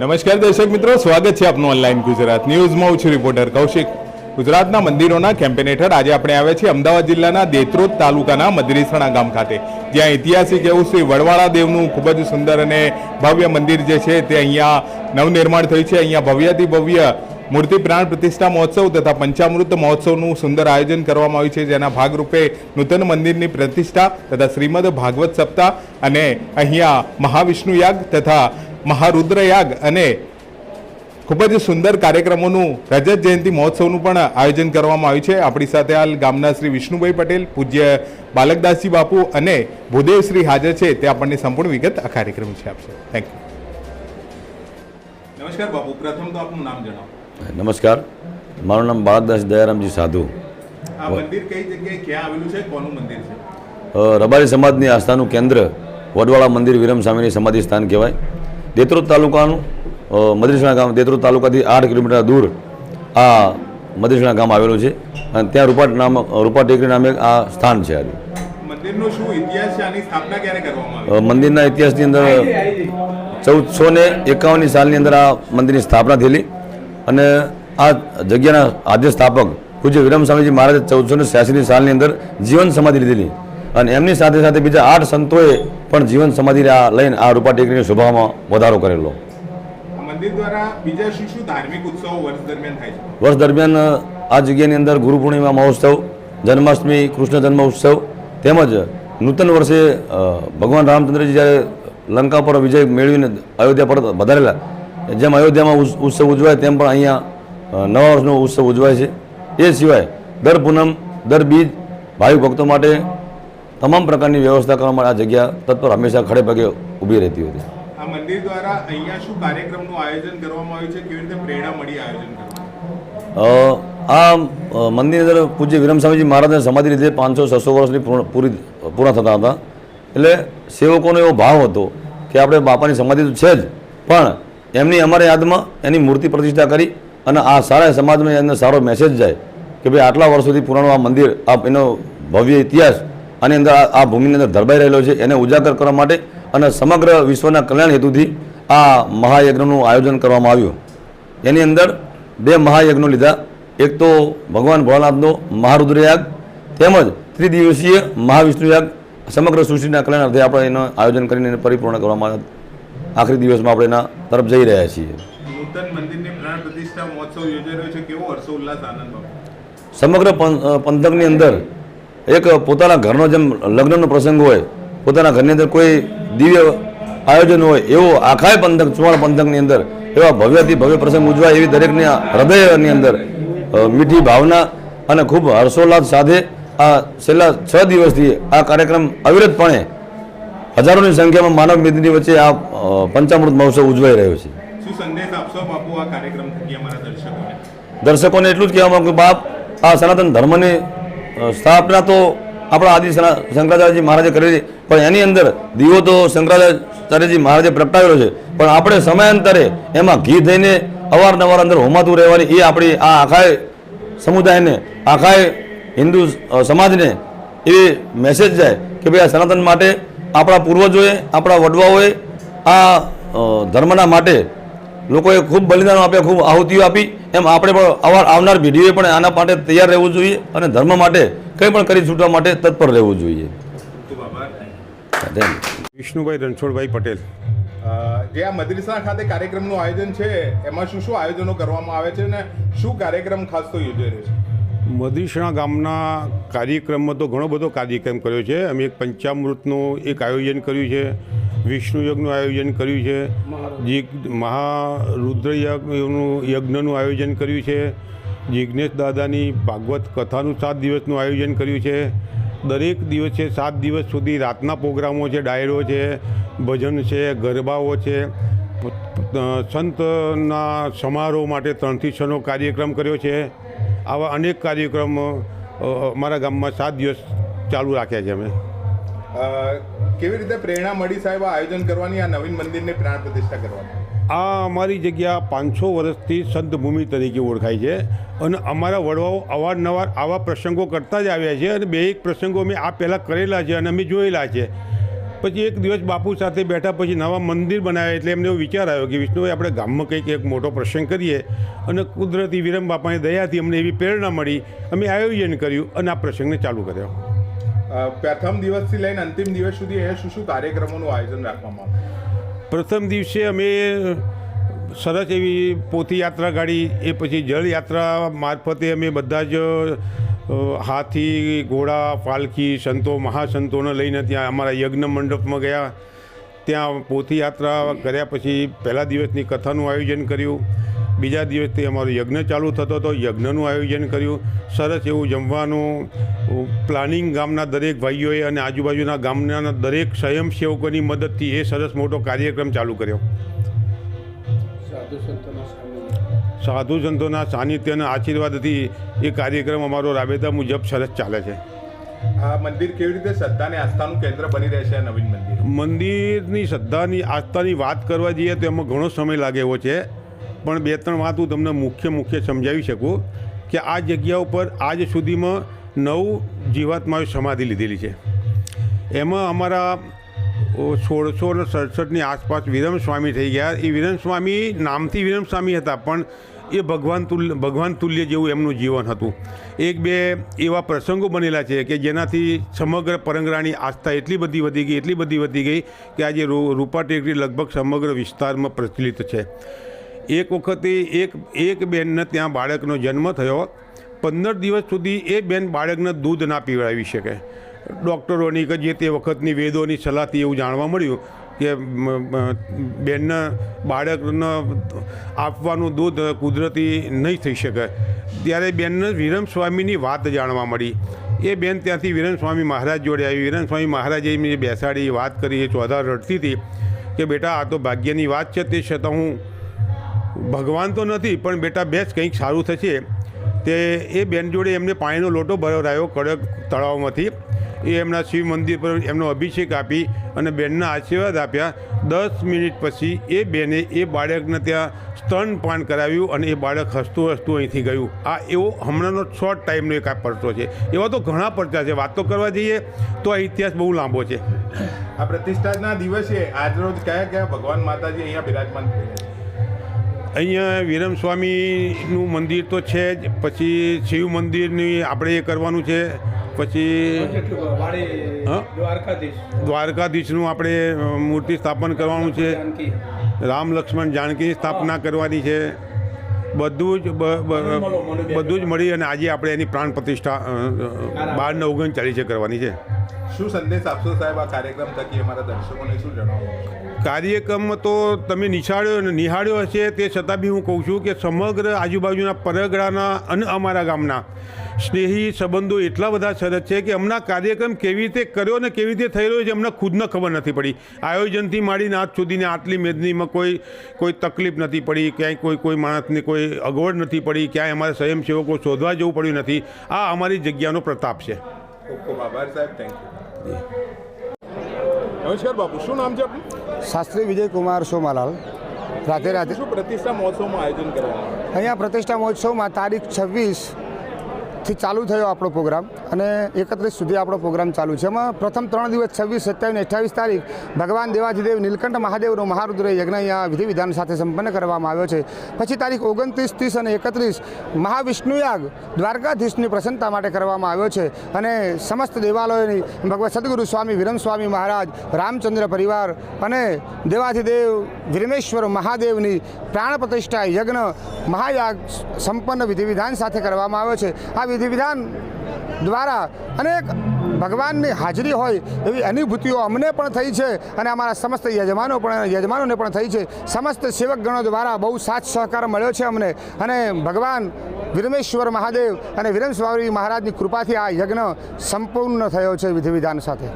નમસ્કાર દર્શક મિત્રો, સ્વાગત છે આપનું ઓનલાઈન ગુજરાત ન્યૂઝમાં હું છું રિપોર્ટર કૌશિક. ગુજરાતના મંદિરોના કેમ્પેન હેઠળ આજે આપણે આવ્યા છીએ અમદાવાદ જિલ્લાના દેત્રોદ તાલુકાના મદરીસણા ગામ ખાતે, જ્યાં ઐતિહાસિક એવું શ્રી વડવાળા દેવનું ખૂબ જ સુંદર અને ભવ્ય મંદિર જે છે તે અહીંયા નવનિર્માણ થયું છે. અહીંયા ભવ્યાતિ ભવ્ય મૂર્તિ પ્રાણ પ્રતિષ્ઠા મહોત્સવ તથા પંચામૃત મહોત્સવનું સુંદર આયોજન કરવામાં આવ્યું છે, જેના ભાગરૂપે નૂતન મંદિરની પ્રતિષ્ઠા તથા શ્રીમદ ભાગવત સપ્તાહ અને અહીંયા મહાવિષ્ણુ યાગ તથા મહારુદ્ર યાગ અને ખૂબ જ સુંદર કાર્યક્રમોનું રજત જયંતિ મહોત્સવનું પણ આયોજન કરવામાં આવ્યું છે. આપણી સાથે હાલ ગામના શ્રી વિષ્ણુભાઈ પટેલ પૂજ્ય બાલકદાસજી બાપુ અને ભૂદેવ શ્રી હાજર છે. તે આપણને સંપૂર્ણ વિગત આ કાર્યક્રમ છે આપશે. થેન્ક યુ નમસ્કાર બાપુ. પ્રથમ તો આપનું નામ જણાવો. નમસ્કાર. મારું નામ બાળકદાસ દયારામજી સાધુ. આ મંદિર કઈ જગ્યાએ ક્યાં આવેલું છે? કોનું મંદિર છે? રબારી સમાજની આસ્થાનું કેન્દ્ર વડવાળા મંદિર વિરમ સ્વામીની સમાધિ સ્થાન કહેવાય. દેત્રોદ તાલુકાનું અ, ગામ દેત્રોદ તાલુકાથી આઠ કિલોમીટર દૂર આ મદરીસણા ગામ આવેલું છે. અને ત્યાં રૂપાટ નામ રૂપા ટેકરી નામે આ સ્થાન છે આજે. મંદિરના ઇતિહાસની અંદર ચૌદસો ને એકાવનની સાલની અંદર આ મંદિરની સ્થાપના થયેલી. અને આ જગ્યાના આદ્ય સ્થાપક પૂજ્ય વિરમ સ્વામીજી મહારાજે ચૌદસો ને સાલની અંદર જીવન સમાધિ લીધેલી. અને એમની સાથે સાથે બીજા આઠ સંતોએ પણ જીવન સમાધિ આ લઈને આ રૂપા ટેકરીની શોભામાં વધારો કરેલો. વર્ષ દરમિયાન આ જગ્યાની અંદર ગુરુ પૂર્ણિમા મહોત્સવ જન્માષ્ટમી કૃષ્ણ જન્મ ઉત્સવ તેમજ નૂતન વર્ષે ભગવાન રામચંદ્રજી જ્યારે લંકા પર વિજય મેળવીને અયોધ્યા પર વધારેલા જેમ અયોધ્યામાં ઉત્સવ ઉજવાય તેમ પણ અહીંયા નવા વર્ષનો ઉત્સવ ઉજવાય છે. એ સિવાય દર પૂનમ દર બીજ ભાવિ ભક્તો માટે તમામ પ્રકારની વ્યવસ્થા કરવા માટે આ જગ્યા તત્પર હંમેશા ખડે પગે ઊભી રહેતી હતી આ મંદિર દ્વારા અહીંયા શું કાર્યક્રમનું આયોજન કરવામાં આવ્યું છે? કેવી રીતે પ્રેરણા મળી આયોજન આ મંદિરની અંદર પૂજ્ય વિરમ સ્વામીજી મહારાજને સમાધિ લીધે પાંચસો છસો વર્ષની પૂર્ણ પૂરી પૂર્ણ થતા હતા. એટલે સેવકોનો એવો ભાવ હતો કે આપણે બાપાની સમાધિ તો છે જ પણ એમની અમારે યાદમાં એની મૂર્તિ પ્રતિષ્ઠા કરી અને આ સારા સમાજમાં એમને સારો મેસેજ જાય કે ભાઈ આટલા વર્ષોથી પુરાણું આ મંદિર આ એનો ભવ્ય ઇતિહાસ આની અંદર આ ભૂમિની અંદર ધરબાઈ રહેલો છે. એને ઉજાગર કરવા માટે અને સમગ્ર વિશ્વના કલ્યાણ હેતુથી આ મહાયજ્ઞનું આયોજન કરવામાં આવ્યું. એની અંદર બે મહાયજ્ઞો લીધા. એક તો ભગવાન ભોળાનાથનો મહારુદ્રયાગ તેમજ ત્રિદિવસીય મહાવિષ્ણુયાગ. સમગ્ર સૃષ્ટિના કલ્યાણ અર્થે આપણે એનું આયોજન કરીને એને પરિપૂર્ણ કરવામાં આખરી દિવસમાં આપણે એના તરફ જઈ રહ્યા છીએ. નૂતન મંદિરની પ્રાણ પ્રતિષ્ઠા મહોત્સવ યોજાઈ રહ્યો છે. કેવો હર્ષો આનંદ સમગ્ર પંથકની અંદર એક પોતાના ઘરનો જેમ લગ્નનો પ્રસંગ હોય પોતાના ઘરની અંદર કોઈ દિવ્ય આયોજન હોય એવો આખાય પંથક ચુવાણ પંથકની અંદર એવા ભવ્યથી ભવ્ય પ્રસંગ ઉજવાય એવી દરેકની હૃદયની અંદર મીઠી ભાવના અને ખૂબ હર્ષોલ્લાસ સાથે આ છેલ્લા છ દિવસથી આ કાર્યક્રમ અવિરતપણે હજારોની સંખ્યામાં માનવ મેદની વચ્ચે આ પંચામૃત મહોત્સવ ઉજવાઈ રહ્યો છે. દર્શકોને? એટલું જ કહેવા માંગુ કે બાપ આ સનાતન ધર્મની સ્થાપના તો આપણા આદિ શંકરાચાર્યજી મહારાજે કરેલી, પણ એની અંદર દીવો તો શંકરાચાર્યજી મહારાજે પ્રગટાવેલો છે. પણ આપણે સમયાંતરે એમાં ઘી થઈને અવારનવાર અંદર હોમાતું રહેવાની એ આપણી આ આખાય સમુદાયને, આખાય હિન્દુ સમાજને એ મેસેજ જાય કે ભાઈ આ સનાતન માટે આપણા પૂર્વજોએ, આપણા વડવાઓએ આ ધર્મના માટે લોકોએ ખૂબ બલિદાન આપ્યા ખૂબ આહુતિઓ આપી. એમ આપણે પણ અવાર આવનાર પેઢીઓએ પણ આના માટે તૈયાર રહેવું જોઈએ અને ધર્મ માટે કંઈ પણ કરી છૂટવા માટે તત્પર રહેવું જોઈએ. વિષ્ણુભાઈ રણછોડભાઈ પટેલ. જે આ મદરીસા ખાતે કાર્યક્રમનું આયોજન છે એમાં શું શું આયોજનો કરવામાં આવે છે અને શું કાર્યક્રમ ખાસ તો યોજાઈ રહ્યો છે? મદરીસણા ગામના કાર્યક્રમમાં તો ઘણો બધો કાર્યક્રમ કર્યો છે. અમે એક પંચામૃતનું એક આયોજન કર્યું છે. વિષ્ણુ યજ્ઞનું આયોજન કર્યું છે. જિગ- મહારુદ્ર યજ્ઞનું યજ્ઞનું આયોજન કર્યું છે. જિજ્ઞેશ દાદાની ભાગવત કથાનું સાત દિવસનું આયોજન કર્યું છે. દરેક દિવસે સાત દિવસ સુધી રાતના પ્રોગ્રામો છે ડાયરો છે ભજન છે ગરબાઓ છે. સંતના સમારોહ માટે ત્રણથી છનો કાર્યક્રમ કર્યો છે. આવા અનેક કાર્યક્રમ અમારા ગામમાં સાત દિવસ ચાલુ રાખ્યા છે અમે. કેવી રીતે પ્રેરણા મળી સાહેબ આ આયોજન કરવાની, આ નવીન મંદિરને પ્રાણ પ્રતિષ્ઠા કરવાની? આ અમારી જગ્યા પાંચસો વર્ષથી સંત ભૂમિ તરીકે ઓળખાય છે અને અમારા વડવાઓ અવારનવાર આવા પ્રસંગો કરતા જ આવ્યા છે અને બે એક પ્રસંગો અમે આ પહેલાં કરેલા છે અને અમે જોયેલા છે. પછી એક દિવસ બાપુ સાથે બેઠા પછી નવા મંદિર બનાવ્યા એટલે એમને એવો વિચાર આવ્યો કે વિષ્ણુભાઈ, આપણે ગામમાં કંઈક એક મોટો પ્રસંગ કરીએ અને કુદરતી વિરમ બાપાની દયાથી અમને એવી પ્રેરણા મળી. અમે આયોજન કર્યું અને આ પ્રસંગને ચાલુ કર્યો. પ્રથમ દિવસથી લઈને અંતિમ દિવસ સુધી એ શું શું કાર્યક્રમોનું આયોજન રાખવામાં આવે? પ્રથમ દિવસે અમે સરસ એવી પોથી યાત્રા કાઢી, એ પછી જળયાત્રા મારફતે અમે બધા જ હાથી, ઘોડા પાલખી સંતો, મહાસંતોને લઈને ત્યાં અમારા યજ્ઞ મંડપમાં ગયા. ત્યાં પોથી યાત્રા કર્યા પછી પહેલા દિવસની કથાનું આયોજન કર્યું. બીજા દિવસથી અમારો યજ્ઞ ચાલુ થતો હતો. યજ્ઞનું આયોજન કર્યું. સરસ એવું જમવાનું પ્લાનિંગ ગામના દરેક ભાઈઓએ અને આજુબાજુના ગામના દરેક સ્વયંસેવકોની મદદથી એ સરસ મોટો કાર્યક્રમ ચાલુ કર્યો. સાધુ સંતોના સાનિધ્ય અને આશીર્વાદથી એ કાર્યક્રમ અમારો રાબેતા મુજબ સરસ ચાલે છે. આ મંદિર કેવી રીતે શ્રદ્ધા અને આસ્થાનું કેન્દ્ર બની રહેશે આ નવીન મંદિર? મંદિરની શ્રદ્ધાની આસ્થાની વાત કરવા જઈએ તો એમાં ઘણો સમય લાગે એવો છે. પણ બે ત્રણ વાત હું તમને મુખ્ય મુખ્ય સમજાવી શકું કે આ જગ્યા ઉપર આજ સુધીમાં નવ જીવાત્માઓ સમાધિ લીધેલી છે. એમાં અમારા સોળસો ને સડસઠની આસપાસ વિરમ સ્વામી થઈ ગયા. એ વિરમ સ્વામી નામથી વિરમ સ્વામી હતા, પણ એ ભગવાન તુલ્ય ભગવાન તુલ્ય જેવું એમનું જીવન હતું. એક બે એવા પ્રસંગો બનેલા છે કે જેનાથી સમગ્ર પરંગરાની આસ્થા એટલી બધી વધી ગઈ, એટલી બધી વધી ગઈ કે આજે રૂપા ટેકરી લગભગ સમગ્ર વિસ્તારમાં પ્રચલિત છે. એક વખતે એક એક બેનને ત્યાં બાળકનો જન્મ થયો. પંદર દિવસ સુધી એ બેન બાળકને દૂધ ના પીવડાવી શકે. ડૉક્ટરોની કે જે તે વખતની વેદોની સલાહથી એવું જાણવા મળ્યું કે બેનને બાળકને આપવાનું દૂધ કુદરતી નહીં થઈ શકે. ત્યારે બેનને વિરમ સ્વામીની વાત જાણવા મળી. એ બેન ત્યાંથી વિરમ સ્વામી મહારાજ જોડે આવી. વિરમ સ્વામી મહારાજે મેં બેસાડી વાત કરી, એ ચોધા રડતી હતી કે બેટા આ તો ભાગ્યની વાત છે, તે છતાં હું ભગવાન તો નથી, પણ બેટા બેસ કંઈક સારું થશે. તે, એ બેન જોડે એમને પાણીનો લોટો ભરાયો કડક તળાવમાંથી. એ એમના શિવ મંદિર પર એમનો અભિષેક આપી અને બેનના આશીર્વાદ આપ્યા. દસ મિનિટ પછી એ બેને એ બાળકને ત્યાં સ્તનપાન કરાવ્યું અને એ બાળક હસતું હસતું અહીંથી ગયું. આ એવો હમણાંનો શોર્ટ ટાઈમનો એક આ પરચો છે. એવા તો ઘણા પરચા છે. વાત કરવા જઈએ તો આ ઇતિહાસ બહુ લાંબો છે. આ પ્રતિષ્ઠાના દિવસે આજરોજ કયા કયા ભગવાન માતાજી અહીંયા બિરાજમાન થયા અહીંયા વિરમ સ્વામીનું મંદિર તો છે જ પછી શિવ મંદિરની આપણે એ કરવાનું છે પછી? દ્વારકાધીશનું આપણે મૂર્તિ સ્થાપન કરવાનું છે. રામ લક્ષ્મણ જાનકીની સ્થાપના કરવાની છે. બધું જ બધું જ મળી અને આજે આપણે એની પ્રાણ પ્રતિષ્ઠા બાર ને ઓગણચાલીસે કરવાની છે. શું સંદેશ આપશો સાહેબ આ કાર્યક્રમ થકી? અમારા દર્શકોને શું જણાવો? કાર્યક્રમ તો તમે નિશાળ્યો અને નિહાળ્યો હશે તે છતાં બી હું કહું છું કે સમગ્ર આજુબાજુના પરગડાના અને અમારા ગામના સ્નેહી સંબંધો એટલા બધા સરસ છે કે હમણાં કાર્યક્રમ કેવી રીતે કર્યો ને કેવી રીતે થઈ રહ્યો છે અમને ખુદને ખબર નથી પડી. આયોજનથી માંડીને આજ સુધીને આટલી મેદનીમાં કોઈ કોઈ તકલીફ નથી પડી ક્યાંય કોઈ કોઈ માણસને કોઈ અગવડ નથી પડી ક્યાંય અમારા સ્વયંસેવકો શોધવા જવું પડ્યું નથી. આ અમારી જગ્યાનો પ્રતાપ છે. ખૂબ ખૂબ આભાર સાહેબ. થેન્ક યુ નમસ્કાર બાપુ શું નામ છે આપનું? શાસ્ત્રી વિજયકુમાર સોમાલાલ. રાતે રાતે શું પ્રતિષ્ઠા મહોત્સવમાં આયોજન કરવામાં અહીંયા પ્રતિષ્ઠા મહોત્સવમાં તારીખ છવ્વીસ થી ચાલુ થયો આપણો પ્રોગ્રામ અને એકત્રીસ સુધી આપણો પ્રોગ્રામ ચાલુ છે. એમાં પ્રથમ ત્રણ દિવસ છવ્વીસ, સત્યાવીસ અઠ્યાવીસ તારીખ ભગવાન દેવાજીદેવ નીલકંઠ મહાદેવનો મહારુદ્ર યજ્ઞ અહીંયા વિધિ વિધાન સાથે સંપન્ન કરવામાં આવ્યો છે. પછી તારીખ ઓગણત્રીસ, ત્રીસ અને એકત્રીસ મહાવિષ્ણુયાગ દ્વારકાધીશની પ્રસન્નતા માટે કરવામાં આવ્યો છે અને સમસ્ત દેવાલયોની ભગવત સદગુરુ સ્વામી વિરમ મહારાજ, રામચંદ્ર પરિવાર અને દેવાધિદેવ વિરમેશ્વર મહાદેવની પ્રાણ પ્રતિષ્ઠા યજ્ઞ મહાયાગ સંપન્ન વિધિ વિધાન સાથે કરવામાં આવ્યો છે. આ વિધિ વિધાન દ્વારા અનેક ભગવાનની હાજરી હોય એવી અનુભૂતિઓ અમને પણ થઈ છે અને અમારા સમસ્ત યજમાનો પણ યજમાનોને પણ થઈ છે. સમસ્ત સેવકગણો દ્વારા બહુ સાથ સહકાર મળ્યો છે અમને અને ભગવાન વિરમેશ્વર મહાદેવ અને વિરમ સ્વામી મહારાજની કૃપાથી આ યજ્ઞ સંપૂર્ણ થયો છે વિધિ વિધાન સાથે.